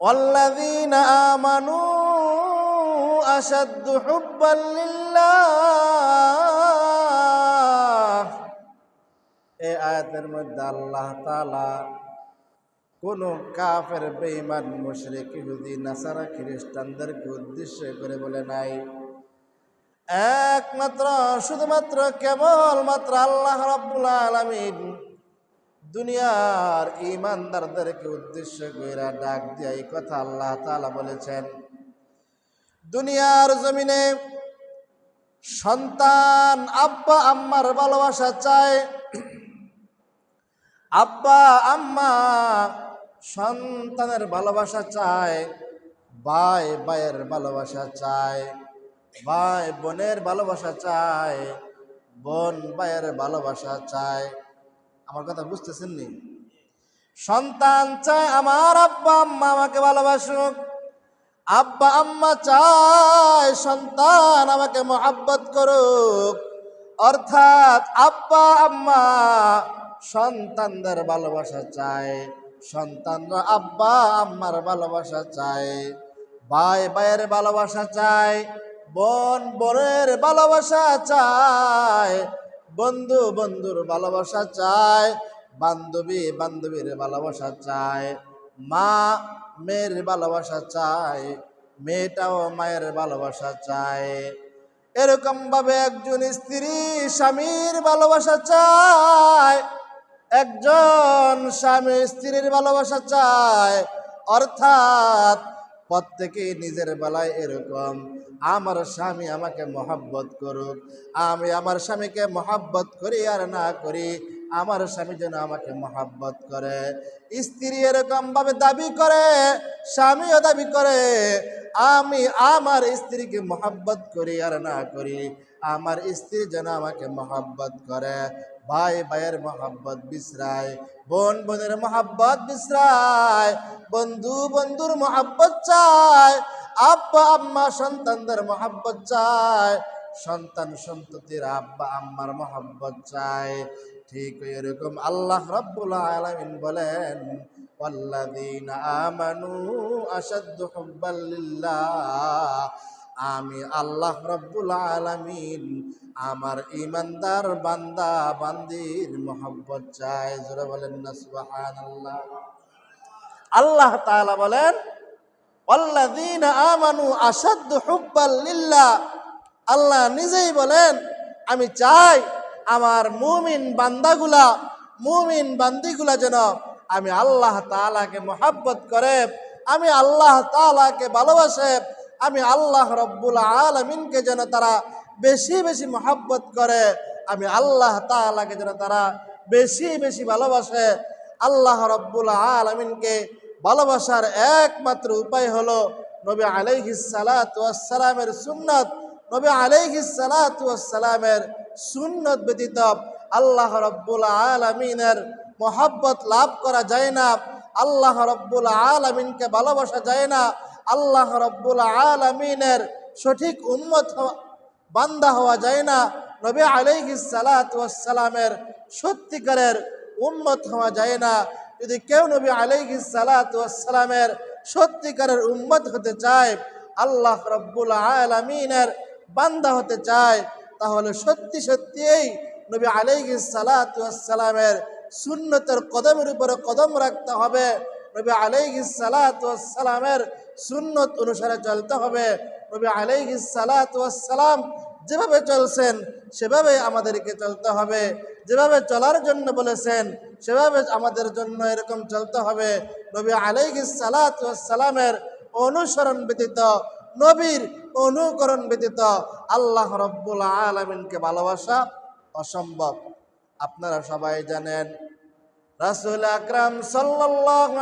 والذين آمنوا أشد حبا لله এই আয়াতের মধ্যে আল্লাহ তাআলা কোন কাফের বেঈমান মুশরিক ইহুদি নাসারা খ্রিস্টানদেরকে উদ্দেশ্য করে বলে নাই একমাত্র শুধুমাত্র কেবল মাত্র আল্লাহ রাব্বুল আলামিন দুনিয়ার ইমানদারদেরকে উদ্দেশ্য কইরা ডাক দিয়া এই কথা আল্লাহ তাআলা বলেছেন। দুনিয়ার জমিনে সন্তান আব্বা আম্মার ভালোবাসা চায়, আব্বা আম্মা সন্তানের ভালোবাসা চায়, ভাই ভাইয়ের ভালোবাসা চায়, ভাই বোনের ভালোবাসা চায়, বোন ভাইয়ের ভালোবাসা চায়। আমার কথা বুঝতেছেন নি সন্তান চায় আমার আব্বা, আম্মা আমাকে ভালোবাসুক। আব্বা, আম্মা চায় সন্তান আমাকে মহাব্বত করুক। অর্থাৎ আব্বা, আম্মা সন্তানদের ভালোবাসা চায়। সন্তানরা আব্বা, আম্মার ভালোবাসা চায়। ভাই, ভাইয়ের ভালোবাসা চায়। বোন বোনের ভালোবাসা চায়। বন্ধু বন্ধুর ভালোবাসা চায়, বান্ধবী বান্ধবীর ভালোবাসা চায়, মা মেয়ের ভালোবাসা চায়, মেয়েটাও মায়ের ভালোবাসা চায়। এরকম ভাবে একজন স্ত্রী স্বামীর ভালোবাসা চায়, একজন স্বামী স্ত্রীর ভালোবাসা চায়, অর্থাৎ প্রত্যেকে নিজের বেলায় এরকম আমার স্বামী আমাকে মহাব্বত করুক। আমি আমার স্বামীকে মহাব্বত করি আর না করি, আমার স্বামী যেন আমাকে মহাব্বত করে। স্ত্রী এরকম ভাবে দাবি করে, স্বামীও দাবি করে, আমি আমার স্ত্রীকে মহাব্বত করি আর না করি, আমার স্ত্রী যেন আমাকে মহাব্বত করে। ভাই, ভাইয়ের মহাব্বত বিশ্রায়, বোন, বোনের মহাব্বত বিশ্রায়, বন্ধু, বন্ধুর মহাব্বত চায়। আব্বা আম্মা সন্তানদের মহাব্বত চায় সন্তান সন্ততির আব্বা আম্মার মহাব্বত চায় ঠিক এরকম আল্লাহ রব্বুল আলামিন বলেন والذين آمنوا أشد حبا لله আমি আল্লাহ রব্বুল আলামিন আমার ইমানদার বান্দা বান্দির মোহাব্বত চাই জোরে বলেন না সুবহানাল্লাহ আল্লাহ তাআলা বলেন ওয়াল্লাযীনা আমানু আল্লাহ নিজেই বলেন, আমি চাই আমার মুমিন বান্দাগুলা, মুমিন বান্দিগুলা যেন আমি আল্লাহ তাআলাকে মোহাব্বত করে, আমি আল্লাহ তাআলাকে ভালোবাসে, আমি আল্লাহ রব্বুল আলমিনকে যেন তারা বেশি বেশি মহাব্বত করে, আমি আল্লাহ তাআলাকে যেন তারা বেশি বেশি ভালোবাসে, আল্লাহ রব্বুল আলমিনকে ভালোবাসার একমাত্র উপায় হলো নবী আলাইহিস সালামের সুন্নত। নবী আলাইহিস সালামের সুন্নত ব্যতীত আল্লাহ রব্বুল আলমিনের মহাব্বত লাভ করা যায় না। আল্লাহ রব্বুল আলমিনকে ভালোবাসা যায় না। আল্লাহ রব্বুল আলমিনের সঠিক উন্মত বান্দা হওয়া যায় না। নবী আলাইহিস সালামের সত্যিকারের উন্মত হওয়া যায় না। যদি কেউ নবী আলাইহিস সালামের সত্যিকারের উম্মত হতে চায়, আল্লাহ রব্বুল আলমিনের বান্দা হতে চায়, তাহলে সত্যি সত্যিই নবী আলাইহিস সালামের সুন্নতের কদমের উপরে কদম রাখতে হবে। নবী আলাইহিস সালামের সুন্নত অনুসারে চলতে হবে। নবী আলাইহিস সালাম যেভাবে চলছেন, সেভাবে আমাদেরকে চলতে হবে। যেভাবে চলার জন্য বলেছেন, সেভাবে আমাদের জন্য এরকম চলতে হবে। নবী আলাইহিস সালামের অনুসরণ ব্যতীত, নবীর অনুকরণ ব্যতীত আল্লাহ রব্বুল আলমিনকে ভালোবাসা অসম্ভব। আপনারা সবাই জানেন, রাসুল আকরাম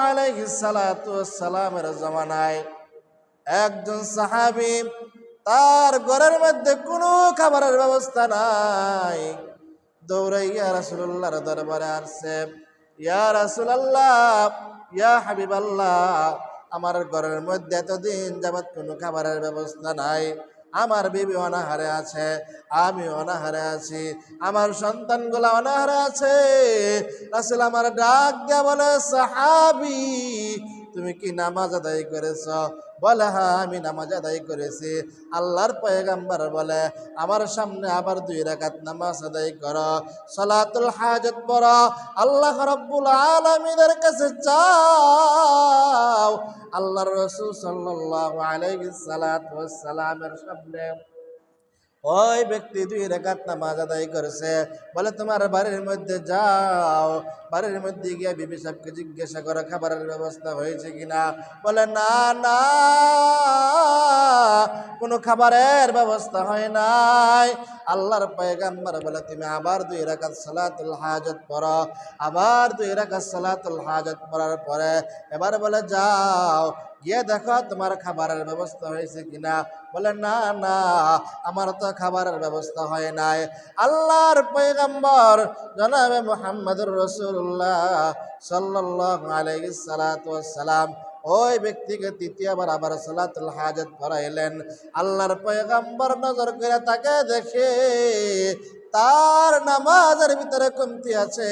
আলাইহি সালামের জমানায় একজন সাহাবী তার ঘরের মধ্যে কোনো খাবারের ব্যবস্থা নাই। দৌড়াইয়া রাসূলুল্লাহর দরবারে আসছে। ইয়া রাসুল আল্লাহ ইয়া হাবিবাল্লাহ, আমার ঘরের মধ্যে এতদিন যাবৎ কোনো খাবারের ব্যবস্থা নাই। আমার বিবি অনাহারে আছে, আমি অনাহারে আছি, আমার সন্তানগুলো অনাহারে আছে। রাসুল আমার ডাক দেয়া বলে, সাহাবি তুমি কি নামাজ আদায় করেছ? বলে হ্যাঁ আমি নামাজ আদায় করেছি। আল্লাহর পয়গাম্বার বলে, আমার সামনে আবার দুই রাকাত নামাজ আদায় কর। সলাতুল হাজত পড়। আল্লাহ রব্বুল আলমীদের কাছে চাও আল্লাহর রসুল সালামের সামনে ওই ব্যক্তি দুই রেখাত নামাজ আদায় করেছে। বলে, তোমার বাড়ির মধ্যে যাও। বাড়ির মধ্যে গিয়ে বিবি সাহেবকে জিজ্ঞাসা করো, খাবারের ব্যবস্থা হয়েছে কিনা? বলে, না না, কোনো খাবারের ব্যবস্থা হয় নাই। আল্লাহর পয়গাম্বার বলে, তুমি আবার দুই রাকাত সালাতুল হাজত পড়ো। আবার দুই রাকাত সালাতুল হাজত পড়ার পরে এবার বলে, যাও, গিয়ে দেখো তোমার খাবারের ব্যবস্থা হয়েছে কিনা? বলে, না না, আমার তো খাবারের ব্যবস্থা হয় নাই। আল্লাহর পয়গম্বর জনাবে মোহাম্মদুর রসুল্লাহ সাল্লাহ আলাইসালাম ওই ব্যক্তিকে তৃতীয়বার আবার সালাতুল হাজত পড়াইলেন। আল্লাহর পয়গম্বর নজর করে তাকে দেখে তার নামাজের ভিতরে কমতি আছে।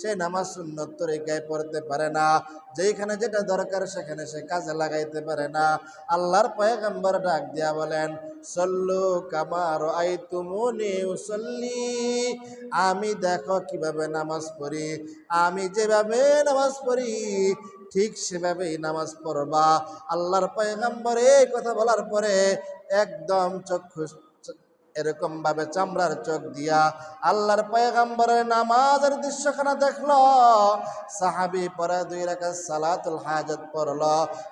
সে নামাজ সুন্নত তরিকায় পড়তে পারে না। যেখানে যেটা দরকার সেখানে সে কাজে লাগাইতে পারে না। আল্লাহর পয়গম্বর ডাক দিয়া বলেন, সল্লু কামার আই তুমুনি উসল্লি। আমি দেখো কীভাবে নামাজ পড়ি। আমি যেভাবে নামাজ পড়ি ঠিক সেভাবেই নামাজ পড়বা। আল্লাহর পয়গম্বর এই কথা বলার পরে একদম চক্ষু এরকম ভাবে চামড়ার চোখ দিয়া আল্লাহর পয়গম্বরের নামাজের দৃশ্যখানা দেখল। সাহাবি পরে দুই রেখা সালাতুল হাজত পড়ল।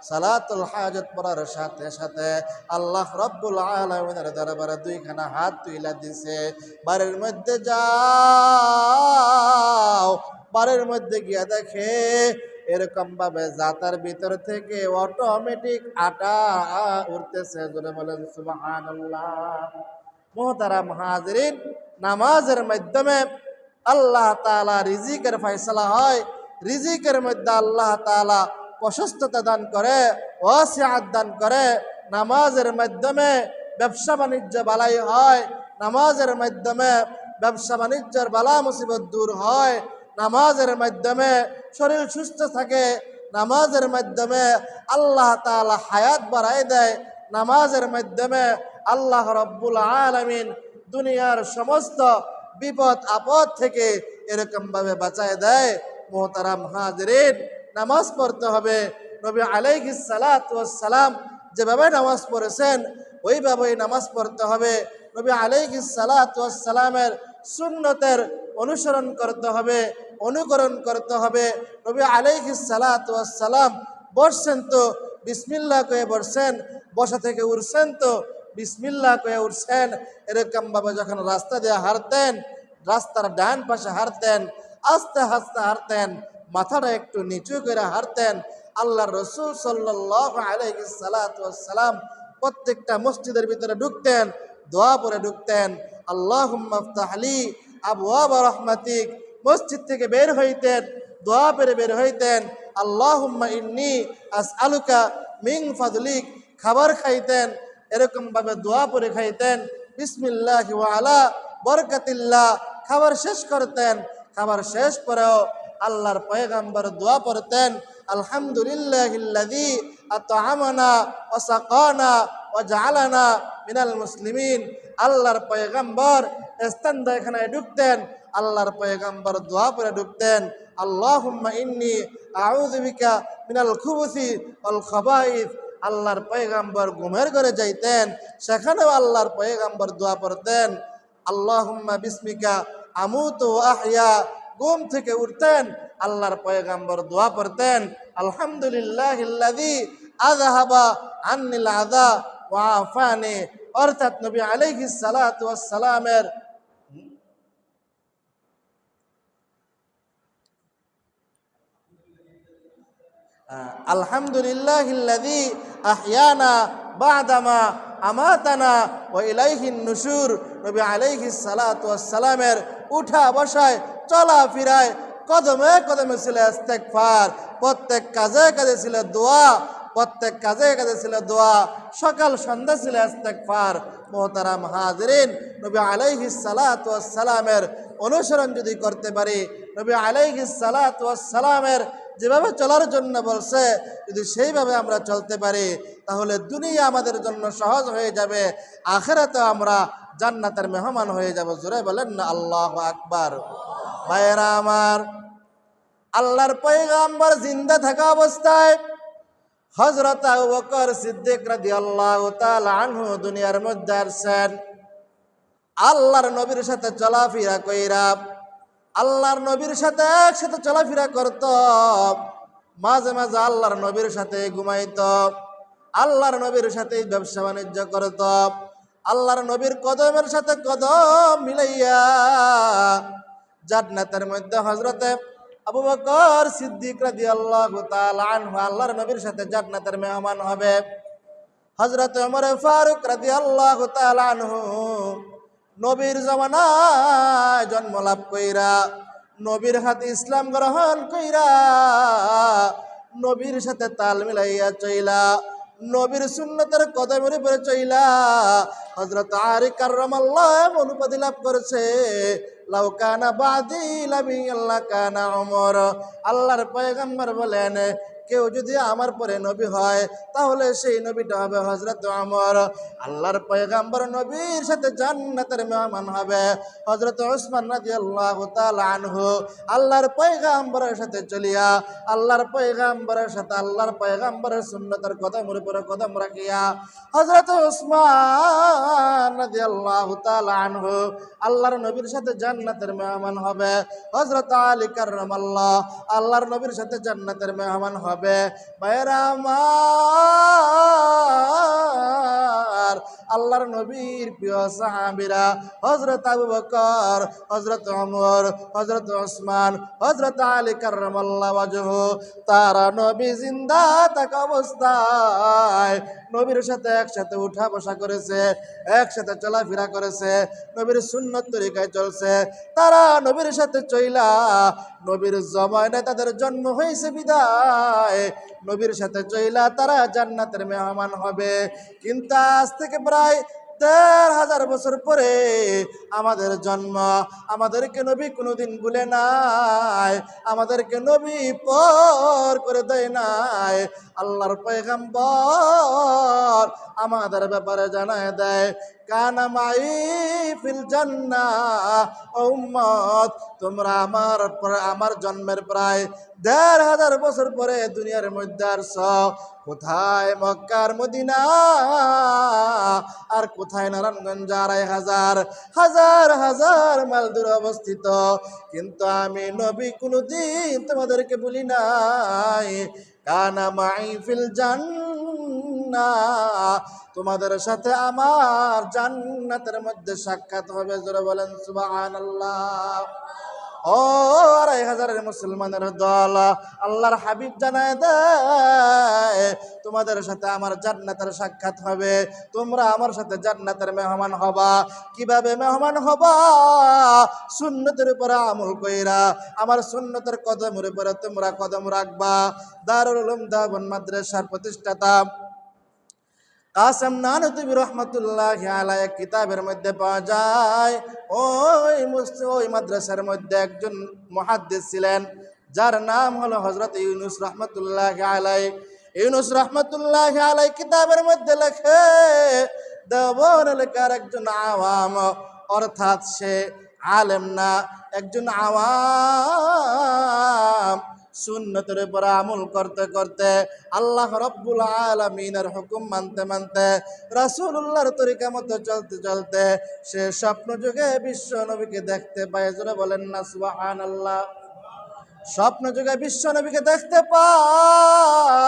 সালাতুল হাজত পড়ার সাথে সাথে আল্লাহ রব্বুল আলমিনের দরবারে দুইখানা হাত তুইলা দিছে। বাড়ির মধ্যে যাও। বাড়ির মধ্যে গিয়া দেখে এরকম ভাবে জাতার ভিতর থেকে অটোমেটিক আটা উঠতেছে। জোরে বলেন, সুবহানাল্লাহ। মোহতারা মহাজরিন নামাজের মাধ্যমে আল্লাহ তালা রিজিকের ফয়সলা হয়। রিজিকের মধ্যে আল্লাহ তালা প্রশস্ততা দান করে, ওয়াসিয়াত দান করে। নামাজের মাধ্যমে ব্যবসা বাণিজ্য বালাই হয়। নামাজের মাধ্যমে ব্যবসা বাণিজ্যের বালা মুসিবত দূর হয়। নামাজের মাধ্যমে শরীর সুস্থ থাকে, নামাজের মাধ্যমে আল্লাহ তালা হায়াত বাড়াই দেয়, নামাজের মাধ্যমে আল্লাহ রব্বুল আলমিন দুনিয়ার সমস্ত বিপদ, আপদ থেকে এরকমভাবে বাঁচায় দেয়। মোহতারাম হাজরিন, নামাজ পড়তে হবে। নবী আলাইহিস সালাম যেভাবে নামাজ পড়েছেন, ওইভাবেই নামাজ পড়তে হবে। নবী আলাইহিস সালামের সুন্নতের অনুসরণ করতে হবে, অনুকরণ করতে হবে। নবী সালাম বসছেন তো বিসমিল্লাহ কয়ে বসছেন, বসা থেকে উঠছেন তো বিসমিল্লাহ কয়ে উঠছেন। এরকম ভাবে যখন রাস্তা দিয়ে হারতেন রাস্তার ডান পাশে হারতেন আস্তে আস্তে হারতেন মাথাটা একটু নিচু করে হারতেন আল্লাহ রসুল সাল্লাহ আলাইসালাম প্রত্যেকটা মসজিদের ভিতরে ঢুকতেন, দোয়া পরে ঢুকতেন আল্লাহ আলী আবু আবা রহমাতিক, মসজিদ থেকে বের হইতেন, দোয়া পেরে বের হইতেন আল্লাহ ইন্নি আস আলুকা মিং ফাদলিক, খাবার খাইতেন এরকম ভাবে দোয়া পরে খাইতেন, বিসমিল্লাহ আলা বরকাতিল্লাহ, খাবার শেষ করতেন, খাবার শেষ পরেও আল্লাহর পয়গাম্বর দোয়া পড়তেন, আলহামদুলিল্লাহিল্লাযী আতআমানা ওয়া সাকানা ওয়া জাআলানা মিনাল মুসলিমিন, আল্লাহর পয়গাম্বর স্থানটা এখানে ঢুকতেন। আল্লাহর পয়গাম্বর দোয়া পরে ঢুকতেন। আল্লাহুম্মা ইন্নী আউযু বিকা মিনাল খুবুসি ওয়াল খাবাইস। আল্লাহর পয়গাম্বর ঘুমের ঘরে যাইতেন। সেখানেও আল্লাহর পয়গাম্বর দোয়া পড়তেন। আল্লাহুম্মা বিসমিকা আমুতু আহইয়া ঘুম থেকে উঠতেন, আল্লাহর পয়গাম্বর দোয়া পড়তেন। আলহামদুলিল্লাহিল্লাযী আযহাবা আন্নিল আযা ওয়া আফানি। অর্থাৎ নবী আলাইহিস সালাতু ওয়াস সালামের আলহামদুলিল্লাহিল্লাযী আহইয়ানা বাদামা আমাতানা ওয়া ইলাইহিন নুশুর। নবী আলাইহিস সালাতু সালামের উঠা বসায়, চলা ফিরায়, কদমে কদমে ছিল ইস্তেগফার, প্রত্যেক কাজে কাজে ছিল দোয়া, প্রত্যেক কাজে কাজে ছিল দোয়া, সকাল সন্ধ্যা ছিল ইস্তেগফার। মোহতারাম হাজরিন, নবী আলাইহিস সালাতু অনুসরণ যদি করতে পারি, নবী আলাইহিস সালাতু যেভাবে চলার জন্য বলছে, যদি সেইভাবে আমরা চলতে পারি, তাহলে দুনিয়া আমাদের জন্য সহজ হয়ে যাবে আখেরাতে আমরা জান্নাতের মেহমান হয়ে যাব। জোরে বলেন না, আল্লাহ আকবার। ভাইয়েরা আমার, আল্লাহর পয়গাম্বর জিন্দা থাকা অবস্থায় হজরত বকর সিদ্দিক রাদিয়াল্লাহু তাআলা আনহু দুনিয়ার মধ্যে আসছেন। আল্লাহর নবীর সাথে চলাফেরা কইরা আল্লাহর নবীর সাথে একসাথে চলাফেরা করত, মাঝে মাঝে আল্লাহর নবীর সাথে ঘুমাইত, আল্লাহর নবীর সাথে ব্যবসা বাণিজ্য করত, আল্লাহর নবীর কদমের সাথে কদম মিলাইয়া জান্নাতের মধ্যে হজরতে আবু বকর সিদ্দিক তাআলা আনহু আল্লাহর নবীর সাথে জান্নাতের মেহমান হবে। হজরত ওমর ফারুক তাআলা আনহু নবীর জমানায় জন্ম লাভ কইরা, নবীর হাতে ইসলাম গ্রহণ কইরা, নবীর সাথে তাল মিলাইয়া চইলা, নবীর সুন্নতের কদমের উপরে চইলা হজরত আরি কার্রামাল্লাহ এমন লাভ করেছে, লাউ কানা বাদি লাবি আল্লাহ কানা অমর আল্লাহর পয়গম্বর বলেন কেউ যদি আমার পরে নবী হয়, তাহলে সেই নবীটা হবে হজরত আমর আল্লাহর পয়গাম্বর নবীর সাথে জান্নাতের মেহমান হবে হজরত ওসমান রাজি আল্লাহ আনহু। আল্লাহর পয়গাম্বরের সাথে চলিয়া, আল্লাহর পয়গাম্বরের সাথে আল্লাহর পয়গাম্বরের সুন্নতের কদমের উপরে কদম রাখিয়া হজরত ওসমান রাজি আল্লাহ আনহু আল্লাহর নবীর সাথে জান্নাতের মেহমান হবে। হজরত আলী কার্রাম আল্লাহ আল্লাহর নবীর সাথে জান্নাতের মেহমান হবে। ভাইয়েরা আমার, আল্লাহর নবীর প্রিয় সাহাবিরা হজরত আবু বকর হজরত ওমর হজরত ওসমান হজরত আলী ওয়াজহু, তারা নবী জিন্দা থাকা অবস্থায় নবীর সাথে একসাথে উঠা বসা করেছে, একসাথে চলাফেরা করেছে, নবীর সুন্নত তরিকায় চলছে। তারা নবীর সাথে চইলা, নবীর জমানায় তাদের জন্ম হয়েছে বিদায়। নবীর সাথে চইলা তারা জান্নাতের মেহমান হবে। কিন্তু আজ থেকে প্রায় দেড় হাজার বছর পরে আমাদের জন্ম, আমাদেরকে নবী কোনোদিন ভুলে নাই, আমাদেরকে নবী পর করে দেয় নাই। আল্লাহর পয়গাম্বর আমাদের ব্যাপারে জানায় দেয়, কানা মাই ফিল জান্না উম্মত, তোমরা আমার আমার জন্মের প্রায় দেড় হাজার বছর পরে দুনিয়ার মধ্যে আসছ, কোথায় মক্কার মদিনা আর কোথায় নারায়ণগঞ্জ আড়াই হাজার হাজার হাজার মাইল দূরে অবস্থিত। কিন্তু আমি নবী কোনোদিন তোমাদেরকে বলি নাই, কানা মাই ফিল জান্না তোমাদের সাথে আমার জান্নাতের মধ্যে সাক্ষাৎ হবে, জোরে বলেন সুবহানাল্লাহ। ও আড়াই হাজারের মুসলমানের দল। আল্লাহর হাবিব জানায় দেয়, তোমাদের সাথে আমার জান্নাতের সাক্ষাৎ হবে। তোমরা আমার সাথে জান্নাতের মেহমান হবা। কীভাবে মেহমান হবা? সুন্নতের উপরে আমল কইরা, আমার সুন্নতের কদমের উপরে তোমরা কদম রাখবা। দারুল উলুম দাবন মাদ্রাসার প্রতিষ্ঠাতা কাসেম নানতুবি রহমতুল্লাহ এক কিতাবের মধ্যে পাওয়া যায়। ওই ওই মাদ্রাসার মধ্যে একজন মহাদ্দিস ছিলেন, যার নাম হলো হজরত ইউনুস রহমতুল্লাহ আলাই ইউনুস রহমতুল্লাহ আলাই কিতাবের মধ্যে লেখে দেবন এলাকার একজন আওয়াম, অর্থাৎ সে আলেম না, একজন আওয়াম। সুন্নতের উপর আমল করতে করতে আল্লাহ রব্বুল আলমিনের হুকুম মানতে মানতে রাসূলুল্লাহর তরিকা মতো চলতে চলতে সে স্বপ্ন যুগে বিশ্ব নবীকে দেখতে পায়। জোরে বলেন না সুবাহান আল্লাহ স্বপ্ন যুগে বিশ্ব নবীকে দেখতে পায়।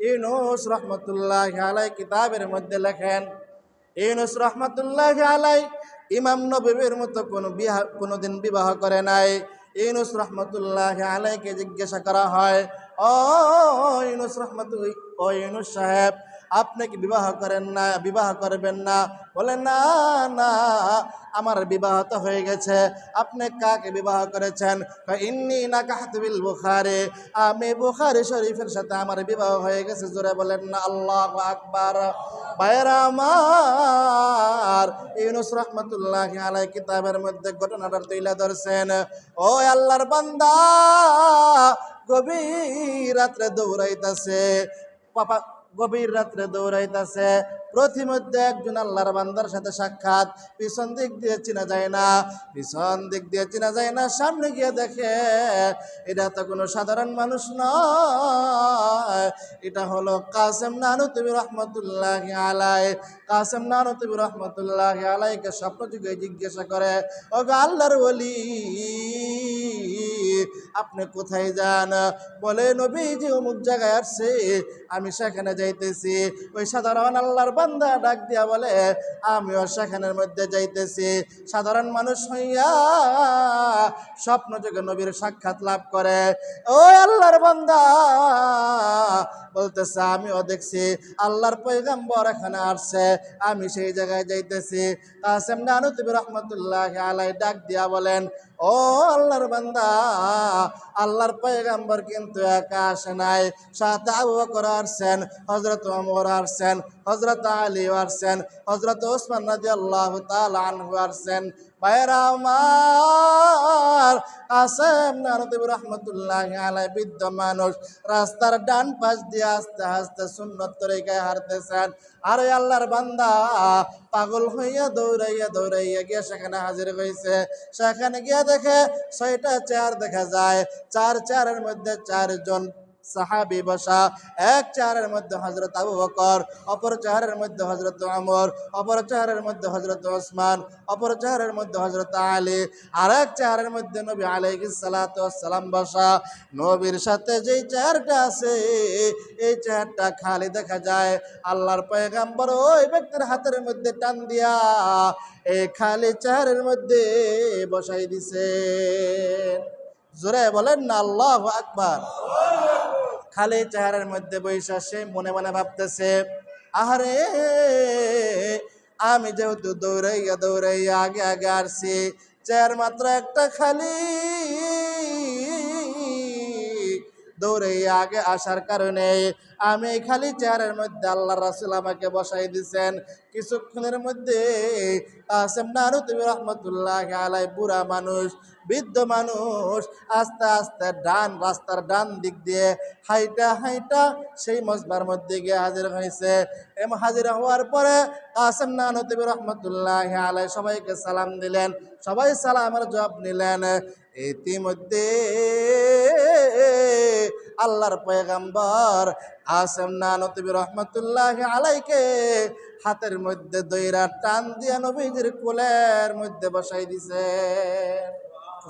ইউনুস রহমতুল্লাহ আলাই কিতাবের মধ্যে লেখেন, ইউনুস রহমতুল্লাহ আলাই ইমাম নবীর মতো কোনো বিবাহ কোনোদিন বিবাহ করে নাই। ইউনুস রহমতুল্লাহ আলাইকে জিজ্ঞাসা করা হয় ও ইউনুস রহমতুল ও ইউনুস সাহেব আপনি কি বিবাহ করেন না, বিবাহ করবেন না। বলে না না, আমার বিবাহ তো হয়ে গেছে। আপনি কাকে বিবাহ করেছেন? ইন্নি না কাহাতবিল বুখারে। আমি বুখারি শরীফের সাথে আমার বিবাহ হয়ে গেছে, জোরে বলেন না আল্লাহ আকবার। বাইরা আমার, ইউনুস রহমতুল্লাহ আলাই কিতাবের মধ্যে ঘটনাটা তুলে ধরছেন। ও আল্লাহর বান্দা, গভীর রাত্রে দৌড়াইতাছে। পাপা গভীর রাত্রে দৌড়াইতাছে। প্রতিমধ্যে একজন আল্লাহর বান্দার সাথে সাক্ষাৎ। পিছন দিক দিয়ে চেনা যায় না, পিছন দিক দিয়ে চেনা যায় না, সামনে গিয়ে দেখে, এটা তো কোনো সাধারণ মানুষ নয়। এটা হলো কাসেম নানুতবি রহমতুল্লাহ আলাই কাসেম নানুতবি রহমতুল্লাহ আলাইকে স্বপ্ন যুগে জিজ্ঞাসা করে ও আল্লাহর বলি আপনি কোথায় যান? বলে, নবীজি অমুক জায়গায় আসছে। আমি সেখানে যাইতেছি। ওই সাধারণ আল্লাহর বান্দা ডাক দিয়া বলে, আমিও সেখানের মধ্যে যাইতেছি। সাধারণ মানুষ হইয়া স্বপ্ন যুগে নবীর সাক্ষাৎ লাভ করে। ও আল্লাহর বান্দা বলতেছে, আমিও দেখছি, আল্লাহর পয়গাম্বর এখানে আসছে। আমি সেই জায়গায় যাইতেছি। কাসেম নানুতবি রহমতুল্লাহ আলাই ডাক দিয়া বলেন ও আল্লাহর বান্দা, আল্লাহর পয়গাম্বর কিন্তু আসে নাই। সাথে আবু বকর আসছেন হজরত ওমর আসছেন হজরত আলী আসছেন হজরত ওসমান নদী আল্লাহ আনহু আসছেন। ভাইরা আমার আসেম নানদেব রহমতুল্লাহ আলাই বৃদ্ধ মানুষ। রাস্তার ডান পাশ দিয়ে আস্তে আস্তে সুন্নত তরিকায় হারতেছেন আর আল্লাহর বান্দা, পাগল হইয়া দৌড়াইয়া দৌড়াইয়া গিয়ে সেখানে হাজির হয়েছে সেখানে গিয়ে দেখে ছয়টা চেয়ার দেখা যায়। চার চেয়ারের মধ্যে চারজন সাহাবি বসা, এক চেয়ারের মধ্যে হজরত আবু বকর, অপর চেহারের মধ্যে হজরত আমর অপর চেহারের মধ্যে হজরত ওসমান, অপর চেহারের মধ্যে হজরত আলী আর এক চেহারের মধ্যে নবী আলাইহিস সালাম বসা। নবীর সাথে যেই চেয়ারটা আছে, এই চেয়ারটা খালি দেখা যায়। আল্লাহর পয়গাম্বর ওই ব্যক্তির হাতের মধ্যে টান দিয়া, এই খালি চেয়ারের মধ্যে বসাই দিছে। জোরে বলেন না, আল্লাহ আকবার। খালি চেহারার মধ্যে বৈশা সে মনে মনে ভাবতেছে, আহারে, আমি যেহেতু দৌড়াইয়া দৌড়াইয়া আগে আগে আসছি, চেয়ার মাত্র একটা খালি। দৌড়াইয়া আগে আসার কারণে আমি খালি চেয়ারের মধ্যে আল্লাহ রাসুল আমাকে বসাই দিছেন। কিছুক্ষণের মধ্যে আসেম রহমতুল্লাহ আলাই বুড়া মানুষ, বৃদ্ধ মানুষ আস্তে আস্তে ডান রাস্তার ডান দিক দিয়ে হাইটা হাইটা সেই মসবার মধ্যে গিয়ে হাজির হয়েছে। এবং হাজির হওয়ার পরে কাসেম নানতবি রহমতুল্লাহ আলাই সবাইকে সালাম দিলেন। সবাই সালামের জবাব নিলেন। ইতিমধ্যে আল্লাহর পয়গাম্বর আসেম নানতবি রহমতুল্লাহ আলাইকে হাতের মধ্যে দইরা টান দিয়া নবীজির কোলের মধ্যে বসাই দিছে।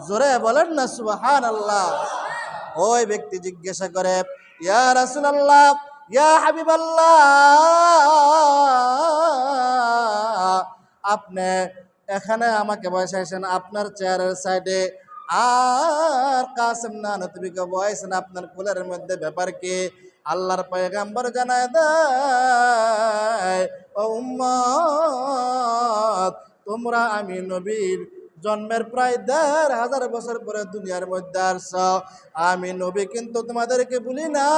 জোরে বলেন না সুবহান আল্লাহ ওই ব্যক্তি জিজ্ঞাসা করে, ইয়া রাসূলুল্লাহ, ইয়া হাবিবাল্লাহ, আপনি এখানে আমাকে বসাইছেন আপনার চেয়ারের সাইডে আর কাসেম না নতবিকে বসাইছেন আপনার কুলের মধ্যে? ব্যাপার কি? আল্লাহর পয়গাম্বর জানায় দেয়, ও তোমরা আমি নবীর জন্মের প্রায় দেড় হাজার বছর পরে দুনিয়ার মধ্যে আসছ। আমি নবী কিন্তু তোমাদেরকে বলি না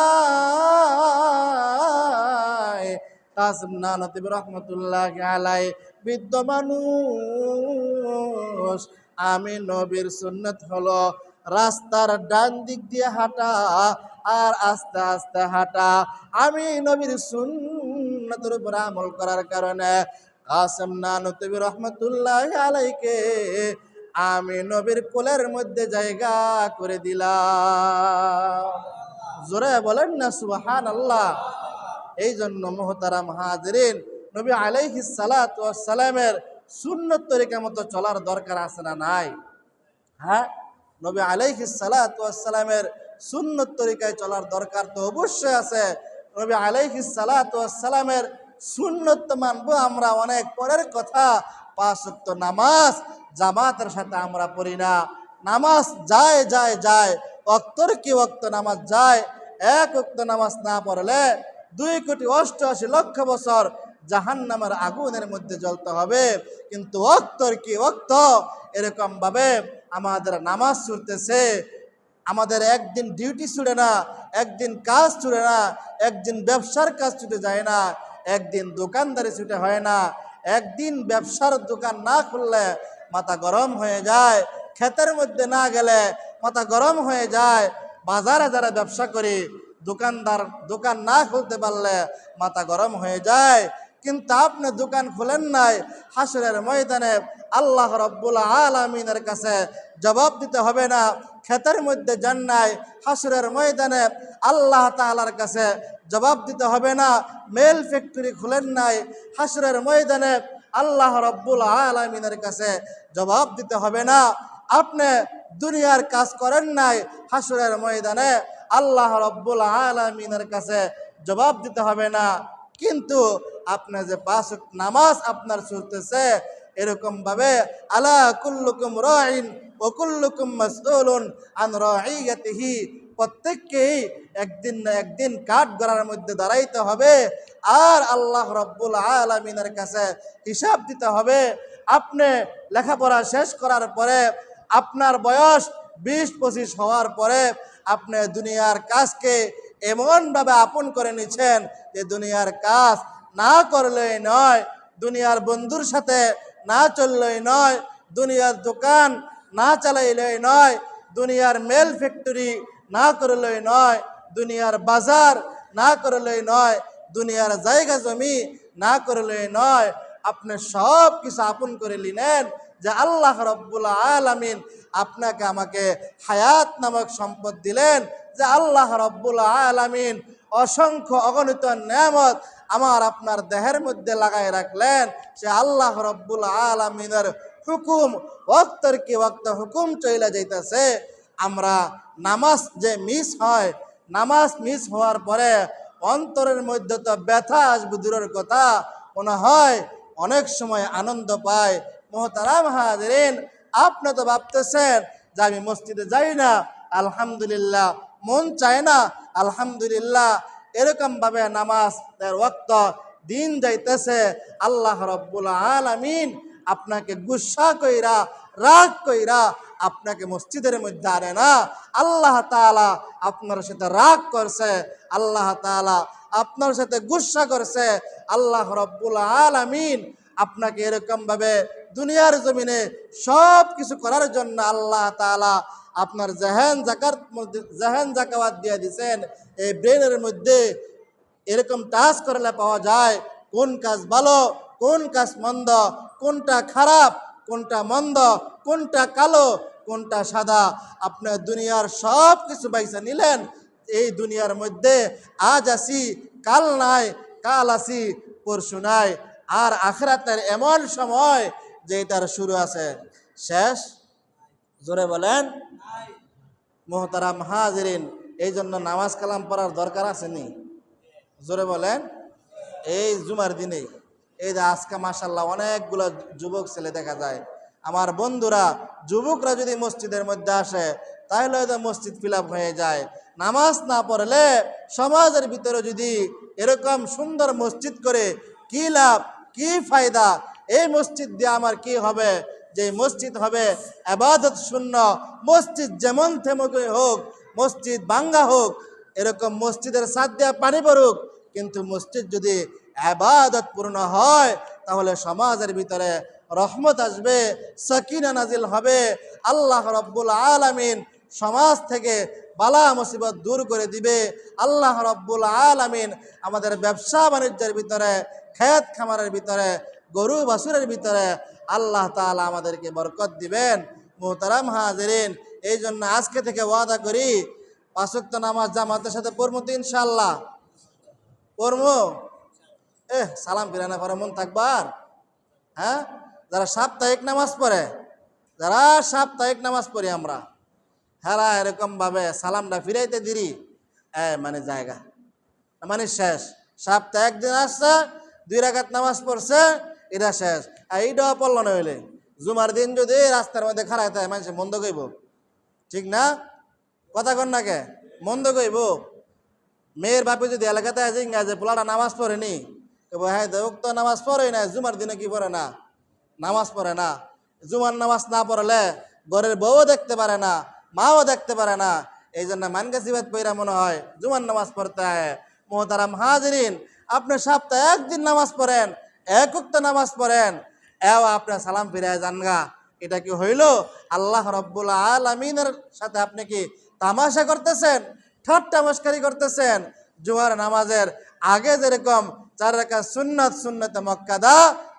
কাসম না নানতিব রহমতুল্লাহ আলাই বৃদ্ধ মানুষ আমি নবীর সুন্নত হলো রাস্তার ডান দিক দিয়ে হাঁটা আর আস্তে আস্তে হাঁটা। আমি নবীর সুন্নতের উপর আমল করার কারণে কাসেম নানতবি রহমতুল্লাহ আলাইকে আমি নবীর কোলের মধ্যে জায়গা করে দিলাম। জোরে বলেন না সুবহান আল্লাহ এই জন্য মোহতারাম হাজরিন, নবী আলাইহিস সালামের সুন্নত তরিকা মতো চলার দরকার আছে না নাই? হ্যাঁ? নবী আলাইহিস সালাতু ওয়াস সুন্নত তরিকায় চলার দরকার তো অবশ্যই আছে। নবী আলাইহিস সালাতু ওয়াস সুন্নত মানবো আমরা অনেক পরের কথা। পাঁচ ওয়াক্ত নামাজ জামাতের সাথে আমরা পড়ি না। নামাজ যায় যায় যায়। অক্তর কি অক্ত নামাজ যায়? এক অক্ত নামাজ না পড়লে দুই কোটি অষ্টআশি লক্ষ বছর জাহান্নামের আগুনের মধ্যে জ্বলতে হবে। কিন্তু অক্তর কি অক্ত? এরকম ভাবে আমাদের নামাজ ছুটতেছে আমাদের একদিন ডিউটি ছুটে না, একদিন কাজ ছুটে না, একদিন ব্যবসার কাজ ছুটে যায় না, একদিন দোকানদারি ছুটে হয় না। একদিন ব্যবসার দোকান না খুললে মাথা গরম হয়ে যায়, ক্ষেতের মধ্যে না গেলে মাথা গরম হয়ে যায়। বাজারে যারা ব্যবসা করি, দোকানদার দোকান না খুলতে পারলে মাথা গরম হয়ে যায়। কিন্তু আপনি দোকান খুলেন নাই, হাসরের ময়দানে আল্লাহ রব্বুল আলমিনের কাছে জবাব দিতে হবে না, ক্ষেতের মধ্যে যান নাই, হাসরের ময়দানে আল্লাহ তালার কাছে জবাব দিতে হবে না, মেল ফ্যাক্টরি খুলেন নাই, হাসরের ময়দানে আল্লাহ রব্বুল আলমিনের কাছে জবাব দিতে হবে না, আপনি দুনিয়ার কাজ করেন নাই, হাসরের ময়দানে আল্লাহ রব্বুল আলমিনের কাছে জবাব দিতে হবে না, কিন্তু আপনি যে পাঁচ নামাজ আপনার চলতেছে, এরকম ভাবে, আলা কুল্লুকুম রাইন ও কুল্লুকুম মাসউলুন আন রাইয়াতিহি, প্রত্যেককেই একদিন না একদিন কাঠ গড়ার মধ্যে দাঁড়াইতে হবে। আর আল্লাহ রব্বুল আলমিনের কাছে হিসাব দিতে হবে। আপনি লেখাপড়া শেষ করার পরে, আপনার বয়স বিশ, পঁচিশ হওয়ার পরে, আপনি দুনিয়ার কাজকে এমনভাবে আপন করে নিছেন যে দুনিয়ার কাজ না করলেই নয়, দুনিয়ার বন্ধুর সাথে না চললেই নয়, দুনিয়ার দোকান না চালাইলেই নয়, দুনিয়ার মেল ফ্যাক্টরি না করলেই নয়, দুনিয়ার বাজার না করলেই নয়, দুনিয়ার জায়গা জমি না করলেই নয়। আপনি সব কিছু আপন করে নিলেন যে আল্লাহ রব্বুল আলামিন আপনাকে আমাকে হায়াত নামক সম্পদ দিলেন, যে আল্লাহ রব্বুল আলামিন অসংখ্য অগণিত নিয়ামত আমার আপনার দেহের মধ্যে লাগাই রাখলেন, সে আল্লাহ রব্বুল আলামিনের হুকুম ওক্তর কি ওক্ত হুকুম চলে যাইতেছে। আমরা নামাজ যে মিস হয়, নামাজ মিস হওয়ার পরে অন্তরের মধ্যে তো ব্যথা আসবে দূরের কথা, মনে হয় অনেক সময় আনন্দ পায়। মোহতারাম হাজরিন, আপনি তো ভাবতেছেন যে আমি মসজিদে যাই না, আলহামদুলিল্লাহ, মন চায় না, আলহামদুলিল্লাহ এরকম ভাবে নামাজ ওক্ত দিন যাইতেছে, আল্লাহ রব্বুল আলামিন আপনাকে গুসা কইরা, রাগ কইরা আপনাকে মসজিদের মধ্যে আনে না। আল্লাহ তাআলা আপনার সাথে রাগ করছে, আল্লাহ তাআলা আপনার সাথে গুসা করছে, আল্লাহ রব্বুল আলামিন আপনাকে এরকম ভাবে দুনিয়ার জমিনে সব কিছু করার জন্য আল্লাহ তাআলা আপনার জাহান জাকার মধ্যে জাহান জাকাওয়াত দিয়ে দিছেন। এই ব্রেনের মধ্যে এরকম টাচ করলে পাওয়া যায়, কোন কাজ ভালো, কোন কাজ মন্দ, কোনটা খারাপ, কোনটা মন্দ, কোনটা কালো, কোনটা সাদা। আপনার দুনিয়ার সব কিছু বাইসা নিলেন, এই দুনিয়ার মধ্যে আজ আসি, কাল নাই, কাল আসি, পরশু নাই, আর আখরাতের এমন সময় যে এটার শুরু আছে। শেষ? জোরে বলেন। মোহতারাম হাজরিন এই জন্য নামাজ কালাম পড়ার দরকার আসেনি। জোরে বলেন, এই জুমার দিনে, এই যে আজকে মাসাল্লাহ অনেকগুলো যুবক ছেলে দেখা যায়। আমার বন্ধুরা, যুবকরা যদি মসজিদের মধ্যে আসে, তাহলে হয়তো মসজিদ ফিল হয়ে যায়। নামাজ না পড়লে সমাজের ভিতরে যদি এরকম সুন্দর মসজিদ করে, কি লাভ, কি ফায়দা? এই মসজিদ দিয়ে আমার কি হবে? যে মসজিদ হবে আবাদত শূন্য। মসজিদ যেমন থেমকে হোক, মসজিদ বাঙ্গা হোক, এরকম মসজিদের সাদ দিয়া পানি পড়ুক, কিন্তু মসজিদ যদি আবাদত পূর্ণ হয়, তাহলে সমাজের ভিতরে রহমত আসবে, সকিনা নাজিল হবে। আল্লাহ রব্বুল আলামিন সমাজ থেকে বালা মুসিবত দূর করে দিবে। আল্লাহ রব্বুল আলামিন আমাদের ব্যবসা বাণিজ্যের ভিতরে, খেত খামারের ভিতরে, গরু বাছুরের ভিতরে আল্লাহ তাআলা আমাদেরকে বরকত দিবেন। মোহতারাম হাজরিন এই জন্য আজকে থেকে ওয়াদা করি পাঁচক্ত নামাজ জামাতের সাথে পড়ব তো ইনশাল্লাহ পড়ব? এ সালাম ফিরানা পরে মন থাকবার হ্যাঁ? যারা সাপ্তাহিক নামাজ পড়ে, যারা সাপ্তাহিক নামাজ পড়ি আমরা, হেরা এরকম ভাবে সালামটা ফিরাইতে দিরি। এ মানে জায়গা। মানে শেষ। সাপ্তাহ একদিন আসছে, দুই রাকাত নামাজ পড়ছে, এটা শেষ। এইটাও পড়ল না হইলে। জুমার দিন যদি রাস্তার মধ্যে খারাপ থাকে মানুষ মন্দ কইব। ঠিক না? কথা কন নাকে মন্দ কইব। মেয়ের বাপে যদি এলাকাতে আছে যে পোলাটা নামাজ পড়েনি হ্যাঁ দেখ তো নামাজ পড়ে না, জুমার দিনে কি পড়ে না? নামাজ পড়ে না। জুমার নামাজ না পড়লে ঘরের বউও দেখতে পারে না, মাও দেখতে পারে না। এই জন্য মানগাছিবাদ পইরা মনে হয়, জুমার নামাজ পড়তে হয়। মোহতারাম হাজরিন, আপনি সপ্তাহে একদিন নামাজ পড়েন, এক উক্ত নামাজ পড়েন। এও আপনার সালাম ফিরায় জানগা এটা কি হইল? আল্লাহ রব্বুল আলমিনের সাথে আপনি কি তামাশা করতেছেন? ঠাট্টা মস্কারি করতেছেন? জুমার নামাজের আগে যেরকম চার রেখা সুন্নত, সুন্নতে মক্কাদা,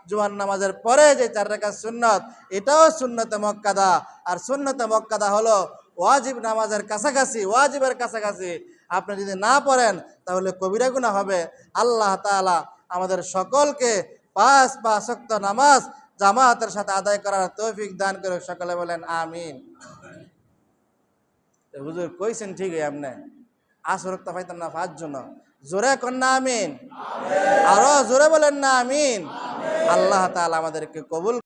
জুমার নামাজের পরে যে চার রেখা সুন্নত, এটাও সুন্নতে মক্কাদা। আর সুন্নতে মক্কাদা হলো ওয়াজিব নামাজের কাছাকাছি, ওয়াজিবের কাছাকাছি। আপনি যদি না পড়েন, তাহলে কবিরা গুণা হবে। আল্লাহ তাআলা আমাদের সকলকে পাঁচ বা শক্ত নামাজ জামাতের সাথে আদায় করার তৌফিক দান করে সকলে বলেন আমিন। হুজুর কইছেন ঠিকই আপনি। আসর তো পাইতাম না পাঁচ জন জোরে কন্যা আমিন। আরও জোরে বলেন না আমিন। আল্লাহ তালা আমাদেরকে কবুল